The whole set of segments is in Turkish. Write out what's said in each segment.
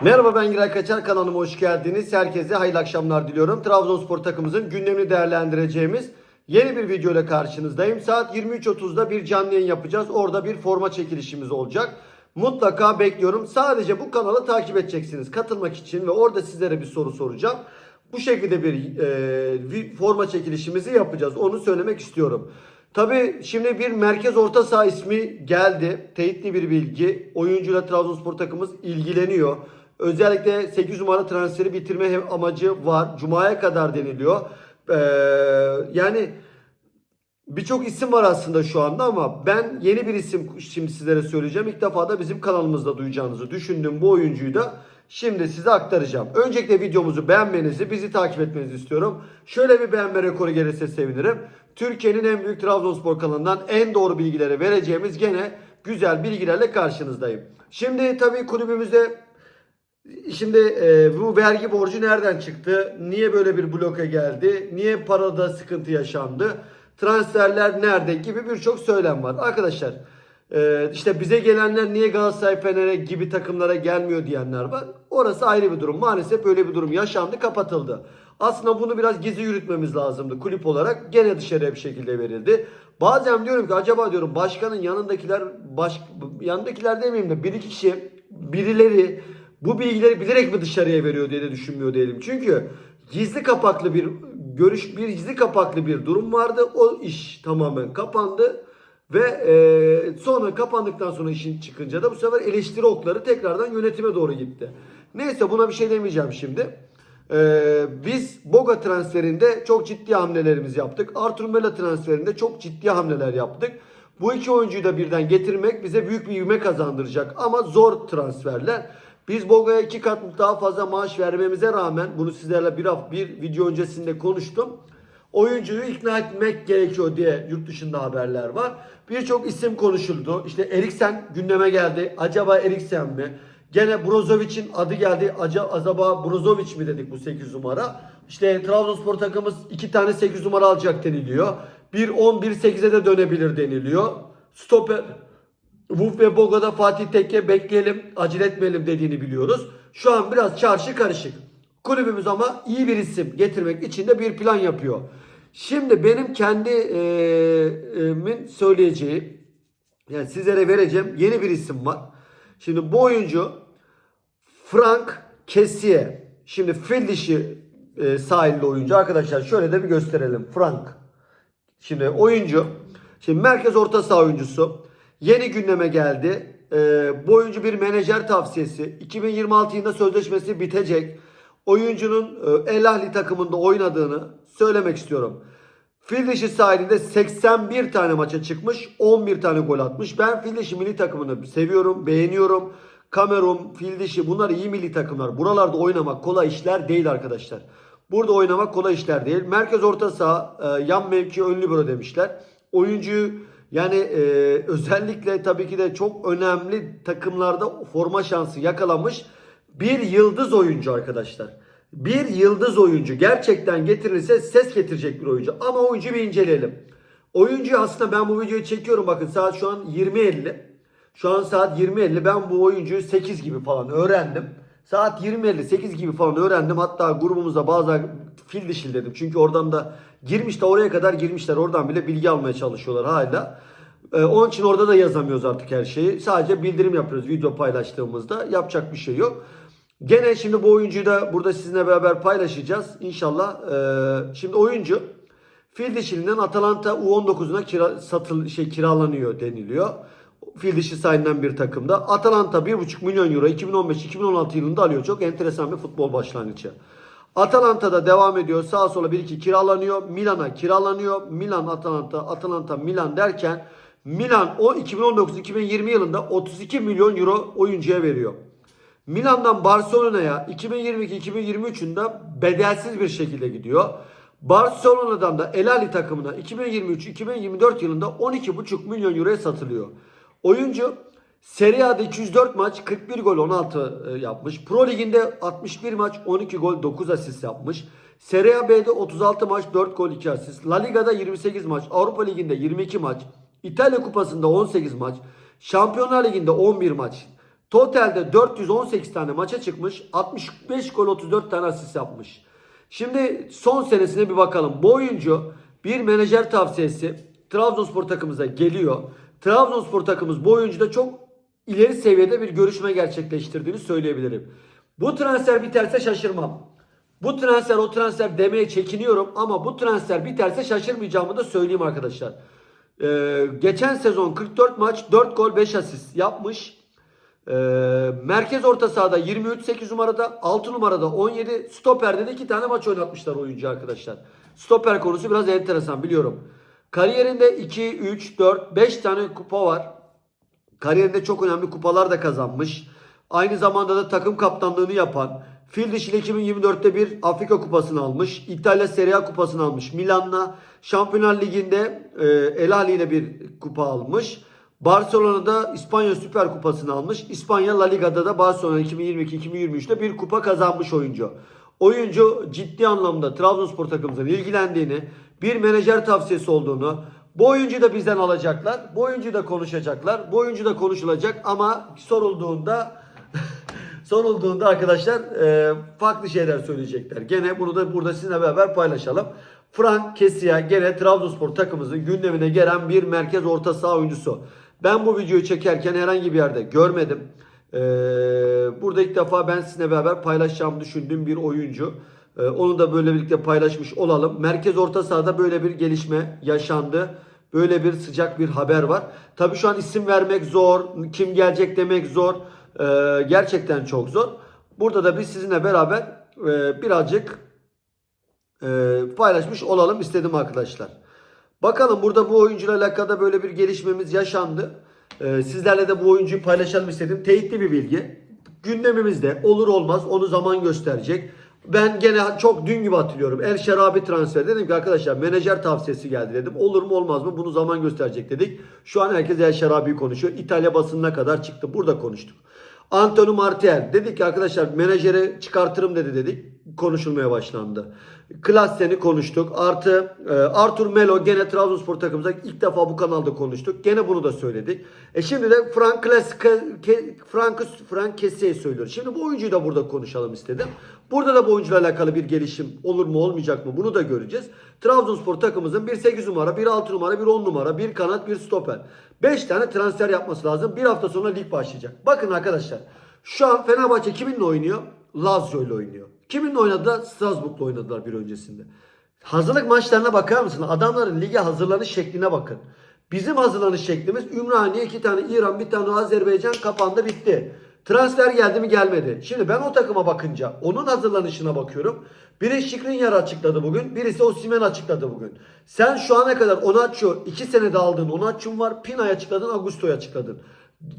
Merhaba ben Giray Kaçar kanalıma hoş geldiniz. Herkese hayırlı akşamlar diliyorum. Trabzonspor takımımızın gündemini değerlendireceğimiz yeni bir video ile karşınızdayım. Saat 23.30'da bir canlı yayın yapacağız. Orada bir forma çekilişimiz olacak. Mutlaka bekliyorum. Sadece bu kanalı takip edeceksiniz katılmak için ve orada sizlere bir soru soracağım. Bu şekilde bir e, forma çekilişimizi yapacağız. Onu söylemek istiyorum. Tabii şimdi bir merkez orta saha ismi geldi. Teyitli bir bilgi. Oyuncuyla Trabzonspor takımımız ilgileniyor. Özellikle 8 numara transferi bitirme amacı var. Cuma'ya kadar deniliyor. Ee, yani birçok isim var aslında şu anda ama ben yeni bir isim şimdi sizlere söyleyeceğim. İlk defa da bizim kanalımızda duyacağınızı düşündüğüm bu oyuncuyu da şimdi size aktaracağım. Öncelikle videomuzu beğenmenizi, bizi takip etmenizi istiyorum. Şöyle bir beğenme rekoru gelirse sevinirim. Türkiye'nin en büyük Trabzonspor kanalından en doğru bilgileri vereceğimiz gene güzel bilgilerle karşınızdayım. Şimdi tabii kulübümüzde Şimdi e, bu vergi borcu nereden çıktı? Niye böyle bir bloka geldi? Niye parada sıkıntı yaşandı? Transferler nerede gibi birçok söylem var. Arkadaşlar e, işte bize gelenler niye Galatasaray Fener'e gibi takımlara gelmiyor diyenler var. Orası ayrı bir durum. Maalesef böyle bir durum yaşandı kapatıldı. Aslında bunu biraz gizli yürütmemiz lazımdı kulüp olarak. Gene dışarıya bir şekilde verildi. Bazen diyorum ki acaba diyorum başkanın yanındakiler baş, yanındakiler demeyeyim de bir iki kişi birileri bu bilgileri bilerek mi dışarıya veriyor diye de düşünmüyor değilim. Çünkü gizli kapaklı bir görüş, bir gizli kapaklı bir durum vardı. O iş tamamen kapandı. Ve e, sonra kapandıktan sonra işin çıkınca da bu sefer eleştiri okları tekrardan yönetime doğru gitti. Neyse buna bir şey demeyeceğim şimdi. E, biz Boga transferinde çok ciddi hamlelerimizi yaptık. Artur Mela transferinde çok ciddi hamleler yaptık. Bu iki oyuncuyu da birden getirmek bize büyük bir ivme kazandıracak ama zor transferler. Biz Boga'ya iki kat daha fazla maaş vermemize rağmen bunu sizlerle bir hafta bir video öncesinde konuştum. Oyuncuyu ikna etmek gerekiyor diye yurt dışında haberler var. Birçok isim konuşuldu. İşte Eriksen gündeme geldi. Acaba Eriksen mi? Gene Brozovic'in adı geldi. Acaba, Brozovic mi dedik bu 8 numara? İşte Trabzonspor takımımız iki tane 8 numara alacak deniliyor. 1-10, 1-8'e de dönebilir deniliyor. Stoper Wolf ve Boga'da Fatih Tekke bekleyelim, acele etmeyelim dediğini biliyoruz. Şu an biraz çarşı karışık. Kulübümüz ama iyi bir isim getirmek için de bir plan yapıyor. Şimdi benim kendi kendimin söyleyeceği, yani sizlere vereceğim yeni bir isim var. Şimdi bu oyuncu Frank Kessiye. Şimdi fil dişi e, sahilli oyuncu. Arkadaşlar şöyle de bir gösterelim. Frank. Şimdi oyuncu. Şimdi merkez orta saha oyuncusu. Yeni gündeme geldi. Ee, bu oyuncu bir menajer tavsiyesi. 2026 yılında sözleşmesi bitecek. Oyuncunun e, El Ahli takımında oynadığını söylemek istiyorum. Fil dişi sahilinde 81 tane maça çıkmış. 11 tane gol atmış. Ben fil milli takımını seviyorum, beğeniyorum. Kamerun, fil bunlar iyi milli takımlar. Buralarda oynamak kolay işler değil arkadaşlar. Burada oynamak kolay işler değil. Merkez orta saha, e, yan mevki ön libero demişler. Oyuncuyu yani e, özellikle tabii ki de çok önemli takımlarda forma şansı yakalamış bir yıldız oyuncu arkadaşlar. Bir yıldız oyuncu gerçekten getirirse ses getirecek bir oyuncu. Ama oyuncuyu bir inceleyelim. Oyuncuyu aslında ben bu videoyu çekiyorum bakın saat şu an 20.50. Şu an saat 20.50 ben bu oyuncuyu 8 gibi falan öğrendim. Saat 20.50 8 gibi falan öğrendim. Hatta grubumuzda bazı fil dişil dedim. Çünkü oradan da girmiş de oraya kadar girmişler. Oradan bile bilgi almaya çalışıyorlar hala. Ee, onun için orada da yazamıyoruz artık her şeyi. Sadece bildirim yapıyoruz video paylaştığımızda. Yapacak bir şey yok. Gene şimdi bu oyuncuyu da burada sizinle beraber paylaşacağız. İnşallah. Ee, şimdi oyuncu Fil dişilinden Atalanta U19'una kira, satıl, şey, kiralanıyor deniliyor. Fil dişi sahibinden bir takımda. Atalanta 1,5 milyon euro 2015-2016 yılında alıyor. Çok enteresan bir futbol başlangıcı. Atalanta'da devam ediyor. Sağa sola 1-2 kiralanıyor. Milan'a kiralanıyor. Milan, Atalanta, Atalanta, Milan derken Milan o 2019-2020 yılında 32 milyon euro oyuncuya veriyor. Milan'dan Barcelona'ya 2022-2023 yılında bedelsiz bir şekilde gidiyor. Barcelona'dan da El Ahly takımına 2023-2024 yılında 12,5 milyon euroya satılıyor. Oyuncu Serie A'da 204 maç 41 gol 16 e, yapmış. Pro Ligi'nde 61 maç 12 gol 9 asist yapmış. Serie A B'de 36 maç 4 gol 2 asist. La Liga'da 28 maç. Avrupa Ligi'nde 22 maç. İtalya Kupası'nda 18 maç. Şampiyonlar Ligi'nde 11 maç. Totalde 418 tane maça çıkmış. 65 gol 34 tane asist yapmış. Şimdi son senesine bir bakalım. Bu oyuncu bir menajer tavsiyesi Trabzonspor takımımıza geliyor. Trabzonspor takımımız bu oyuncuda çok ileri seviyede bir görüşme gerçekleştirdiğini söyleyebilirim. Bu transfer biterse şaşırmam. Bu transfer o transfer demeye çekiniyorum ama bu transfer biterse şaşırmayacağımı da söyleyeyim arkadaşlar. Ee, geçen sezon 44 maç 4 gol 5 asist yapmış. Ee, merkez orta sahada 23 8 numarada 6 numarada 17 stoperde de 2 tane maç oynatmışlar oyuncu arkadaşlar. Stoper konusu biraz enteresan biliyorum. Kariyerinde 2 3 4 5 tane kupa var. Kariyerinde çok önemli kupalar da kazanmış. Aynı zamanda da takım kaptanlığını yapan, Fil dişiyle 2024'te bir Afrika kupasını almış. İtalya Serie A kupasını almış. Milan'la Şampiyonlar Ligi'nde e, El Ali ile bir kupa almış. Barcelona'da İspanya Süper Kupası'nı almış. İspanya La Liga'da da Barcelona 2022-2023'te bir kupa kazanmış oyuncu. Oyuncu ciddi anlamda Trabzonspor takımımızın ilgilendiğini, bir menajer tavsiyesi olduğunu, bu oyuncuyu da bizden alacaklar. Bu oyuncuyu da konuşacaklar. Bu oyuncu da konuşulacak ama sorulduğunda sorulduğunda arkadaşlar e, farklı şeyler söyleyecekler. Gene bunu da burada sizinle beraber paylaşalım. Frank Kessia gene Trabzonspor takımımızın gündemine gelen bir merkez orta saha oyuncusu. Ben bu videoyu çekerken herhangi bir yerde görmedim. E, burada ilk defa ben sizinle beraber paylaşacağımı düşündüğüm bir oyuncu. E, onu da böyle birlikte paylaşmış olalım. Merkez orta sahada böyle bir gelişme yaşandı. Böyle bir sıcak bir haber var. Tabii şu an isim vermek zor. Kim gelecek demek zor. Ee, gerçekten çok zor. Burada da biz sizinle beraber e, birazcık e, paylaşmış olalım istedim arkadaşlar. Bakalım burada bu oyuncuyla alakalı böyle bir gelişmemiz yaşandı. Ee, sizlerle de bu oyuncuyu paylaşalım istedim. Teyitli bir bilgi. Gündemimizde olur olmaz onu zaman gösterecek. Ben gene çok dün gibi hatırlıyorum. El Şerabi transfer dedim ki arkadaşlar menajer tavsiyesi geldi dedim. Olur mu olmaz mı bunu zaman gösterecek dedik. Şu an herkes El Şerabi'yi konuşuyor. İtalya basınına kadar çıktı. Burada konuştuk. Antonio Martial dedik ki arkadaşlar menajeri çıkartırım dedi dedik. Konuşulmaya başlandı. Klassen'i konuştuk. Artı e, Arthur Melo gene Trabzonspor takımımıza ilk defa bu kanalda konuştuk. Gene bunu da söyledik. E şimdi de Frank Kles, Ke- Frank Frank Kessi'yi söylüyoruz. Şimdi bu oyuncuyu da burada konuşalım istedim. Burada da bu oyuncuyla alakalı bir gelişim olur mu olmayacak mı bunu da göreceğiz. Trabzonspor takımımızın bir 8 numara, bir 6 numara, bir 10 numara, bir kanat, bir stoper. 5 tane transfer yapması lazım. Bir hafta sonra lig başlayacak. Bakın arkadaşlar. Şu an Fenerbahçe kiminle oynuyor? Lazio ile oynuyor. Kiminle oynadı? Strasbourg'la oynadılar bir öncesinde. Hazırlık maçlarına bakar mısın? Adamların lige hazırlanış şekline bakın. Bizim hazırlanış şeklimiz Ümraniye iki tane İran bir tane Azerbaycan kapandı bitti. Transfer geldi mi gelmedi. Şimdi ben o takıma bakınca onun hazırlanışına bakıyorum. Biri Şikrinyar açıkladı bugün. Birisi Osimhen açıkladı bugün. Sen şu ana kadar Onaço 2 senede aldığın Onaço'un var. Pina'yı açıkladın Augusto'yu açıkladın.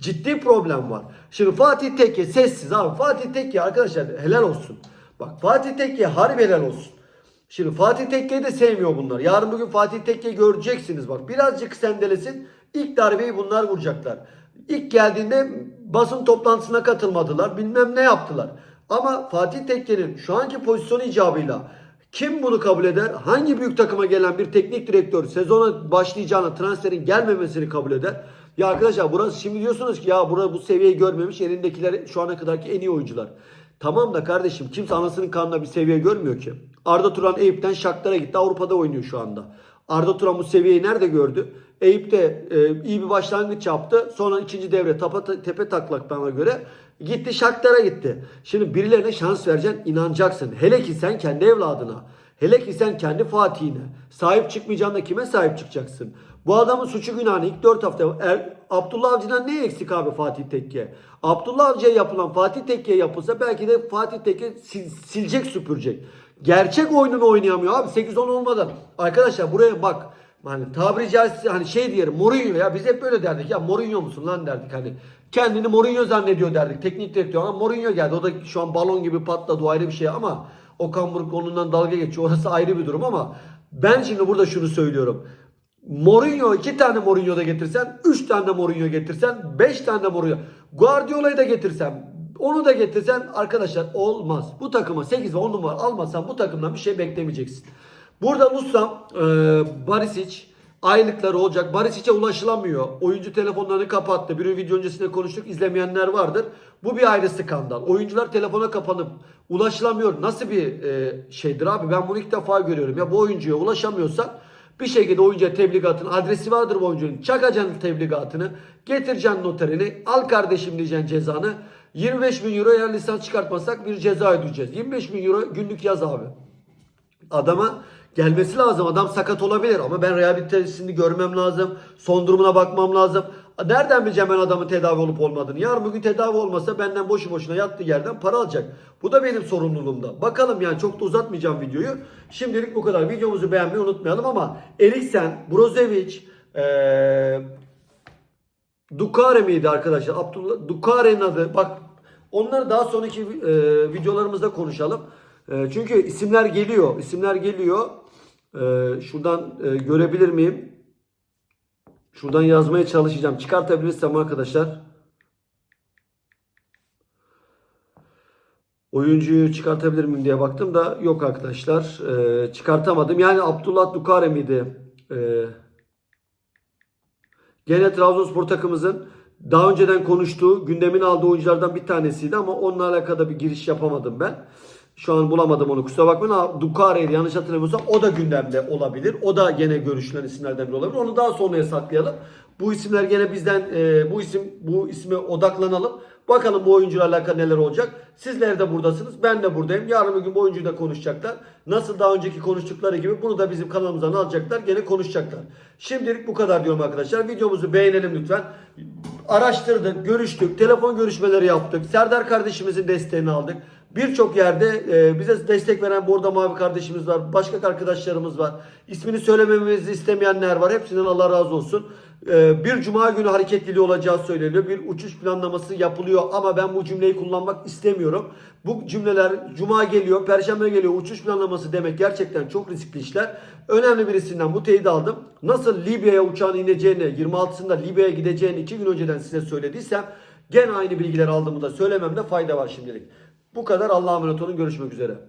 Ciddi problem var. Şimdi Fatih Tekke sessiz abi. Fatih Tekke arkadaşlar helal olsun. Bak Fatih Tekke harbi helal olsun. Şimdi Fatih Tekke'yi de sevmiyor bunlar. Yarın bugün Fatih Tekke'yi göreceksiniz bak. Birazcık sendelesin. İlk darbeyi bunlar vuracaklar. İlk geldiğinde basın toplantısına katılmadılar. Bilmem ne yaptılar. Ama Fatih Tekke'nin şu anki pozisyonu icabıyla kim bunu kabul eder? Hangi büyük takıma gelen bir teknik direktör sezona başlayacağına transferin gelmemesini kabul eder? Ya arkadaşlar burası şimdi diyorsunuz ki ya burada bu seviyeyi görmemiş elindekiler şu ana kadarki en iyi oyuncular. Tamam da kardeşim kimse anasının kanına bir seviye görmüyor ki. Arda Turan Eyüp'ten Shakhtar'a gitti. Avrupa'da oynuyor şu anda. Arda Turan bu seviyeyi nerede gördü? Eyüp'te e, iyi bir başlangıç yaptı. Sonra ikinci devre tapa, tepe taklak bana göre gitti Shakhtar'a gitti. Şimdi birilerine şans vereceksin inanacaksın. Hele ki sen kendi evladına. Hele ki sen kendi Fatih'ine. Sahip çıkmayacaksın da kime sahip çıkacaksın? Bu adamın suçu günahını ilk 4 hafta er, Abdullah Avcı'dan ne eksik abi Fatih Tekke? Abdullah Avcı'ya yapılan Fatih Tekke'ye yapılsa belki de Fatih Tekke sil- silecek süpürecek. Gerçek oyununu oynayamıyor abi 8-10 olmadan. Arkadaşlar buraya bak. Hani tabiri caizse hani şey diyelim Mourinho ya biz hep böyle derdik ya Mourinho musun lan derdik hani. Kendini Mourinho zannediyor derdik teknik direktör ama Mourinho geldi o da şu an balon gibi patladı o ayrı bir şey ama Okan Buruk onundan dalga geçiyor orası ayrı bir durum ama ben şimdi burada şunu söylüyorum. Mourinho iki tane Mourinho da getirsen, üç tane Mourinho getirsen, beş tane Mourinho. Guardiola'yı da getirsen, onu da getirsen arkadaşlar olmaz. Bu takıma 8 ve 10 numara almasan bu takımdan bir şey beklemeyeceksin. Burada Lusam, e, Barisic, Aylıkları olacak. Barisic'e ulaşılamıyor. Oyuncu telefonlarını kapattı. Bir video öncesinde konuştuk. izlemeyenler vardır. Bu bir ayrı skandal. Oyuncular telefona kapanıp ulaşılamıyor. Nasıl bir e, şeydir abi? Ben bunu ilk defa görüyorum. Ya bu oyuncuya ulaşamıyorsan bir şekilde oyuncuya tebligatın adresi vardır bu oyuncunun. Çakacaksın tebligatını. Getireceksin noterini. Al kardeşim diyeceksin cezanı. 25 bin euro eğer lisans çıkartmasak bir ceza ödeyeceğiz. 25 bin euro günlük yaz abi. Adama gelmesi lazım. Adam sakat olabilir ama ben rehabilitasyonunu görmem lazım. Son durumuna bakmam lazım. Nereden bileceğim ben adamın tedavi olup olmadığını? Yarın bugün tedavi olmasa benden boşu boşuna yattığı yerden para alacak. Bu da benim sorumluluğumda. Bakalım yani çok da uzatmayacağım videoyu. Şimdilik bu kadar. Videomuzu beğenmeyi unutmayalım ama Eriksen, Brozovic, ee, Dukare miydi arkadaşlar? Abdullah Dukare'nin adı. Bak onları daha sonraki e, videolarımızda konuşalım. E, çünkü isimler geliyor. İsimler geliyor. E, şuradan e, görebilir miyim? Şuradan yazmaya çalışacağım. Çıkartabilirsem arkadaşlar. Oyuncuyu çıkartabilir miyim diye baktım da yok arkadaşlar. E, çıkartamadım. Yani Abdullah Dukare miydi? Eee Gene Trabzonspor takımımızın daha önceden konuştuğu, gündemin aldığı oyunculardan bir tanesiydi ama onunla alakalı bir giriş yapamadım ben. Şu an bulamadım onu kusura bakmayın. Dukare'ydi yanlış hatırlamıyorsam o da gündemde olabilir. O da gene görüşülen isimlerden biri olabilir. Onu daha sonraya saklayalım. Bu isimler gene bizden e, bu isim bu isme odaklanalım. Bakalım bu oyuncuyla alakalı neler olacak. Sizler de buradasınız. Ben de buradayım. Yarın bir gün bu oyuncuyu da konuşacaklar. Nasıl daha önceki konuştukları gibi bunu da bizim kanalımızdan alacaklar. Gene konuşacaklar. Şimdilik bu kadar diyorum arkadaşlar. Videomuzu beğenelim lütfen. Araştırdık, görüştük, telefon görüşmeleri yaptık. Serdar kardeşimizin desteğini aldık. Birçok yerde e, bize destek veren Borda Mavi kardeşimiz var. Başka arkadaşlarımız var. İsmini söylememizi istemeyenler var. Hepsinden Allah razı olsun. E, bir cuma günü hareketliliği olacağı söyleniyor. Bir uçuş planlaması yapılıyor ama ben bu cümleyi kullanmak istemiyorum. Bu cümleler cuma geliyor, perşembe geliyor. Uçuş planlaması demek gerçekten çok riskli işler. Önemli birisinden bu teyidi aldım. Nasıl Libya'ya uçağın ineceğini, 26'sında Libya'ya gideceğini 2 gün önceden size söylediysem gene aynı bilgiler aldığımı da söylememde fayda var şimdilik. Bu kadar. Allah'a emanet olun. Görüşmek üzere.